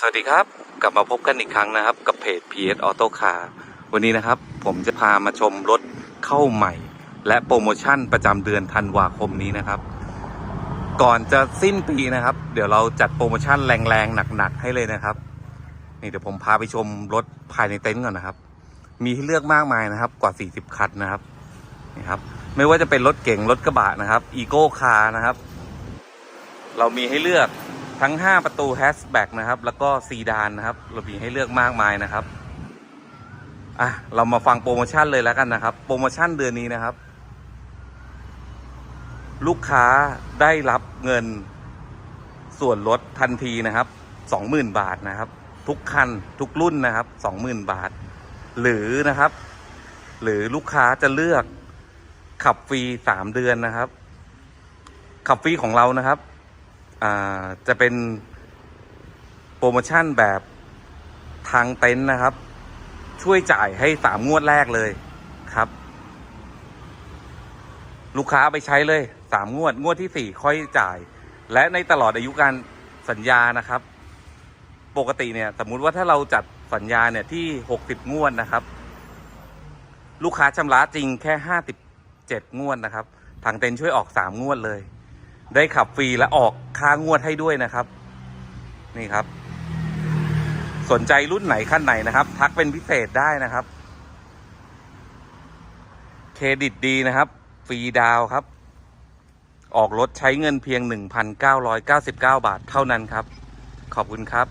สวัสดีครับ กลับมาพบกันอีกครั้งนะครับ กับเพจ PS Auto Car วันนี้นะครับ ผมจะพามาชมรถเข้าใหม่ และโปรโมชั่นประจำเดือนธันวาคมนี้นะครับ ก่อนจะสิ้นปีนะครับ เดี๋ยวเราจัดโปรโมชั่นแรงๆ หนักๆ ให้เลยนะครับ นี่เดี๋ยวผมพาไปชมรถภายในเต็นท์ก่อนนะครับ มีให้เลือกมากมายนะครับ กว่า 40 คันนะครับนี่ครับ ไม่ว่าจะเป็นรถเก๋งรถกระบะนะครับอีโก้คาร์นะครับ เรามีให้เลือก ทั้ง 5 ประตูแฮชแบ็กนะครับ แล้วก็ซีดานนะครับเรามีให้เลือกมากมายนะครับอะเรามาฟังโปรโมชั่นเลยแล้วกันนะครับ โปรโมชั่นเดือนนี้นะครับ ลูกค้าได้รับเงินส่วนลดทันทีนะครับ20,000 บาทนะครับ ทุกคันทุกรุ่นนะครับ 20,000 บาท หรือนะครับ หรือลูกค้าจะเลือกขับฟรี 3 เดือนนะครับ ขับฟรีของเรานะครับ จะเป็นโปรโมชั่นแบบทางเต็นท์นะครับ ช่วยจ่ายให้สามงวดแรกเลยครับ ลูกค้าไปใช้เลยสามงวด งวดที่สี่ค่อยจ่าย และในตลอดอายุการสัญญานะครับ ปกติเนี่ยสมมุติว่าถ้าเราจัดสัญญาเนี่ยที่หกสิบงวดนะครับ ลูกค้าชำระจริงแค่ห้าสิบเจ็ดงวดนะครับ ทางเต็นท์ช่วยออกสามงวดเลย ได้ขับฟรีและออก ค้างวดให้ด้วยนะครับ นี่ครับ สนใจรุ่นไหนขั้นไหนนะครับ ทักเป็นพิเศษได้นะครับ เครดิตดีนะครับฟรีดาวครับ ออกรถใช้เงินเพียง 1,999 บาทเท่านั้นครับ ขอบคุณครับ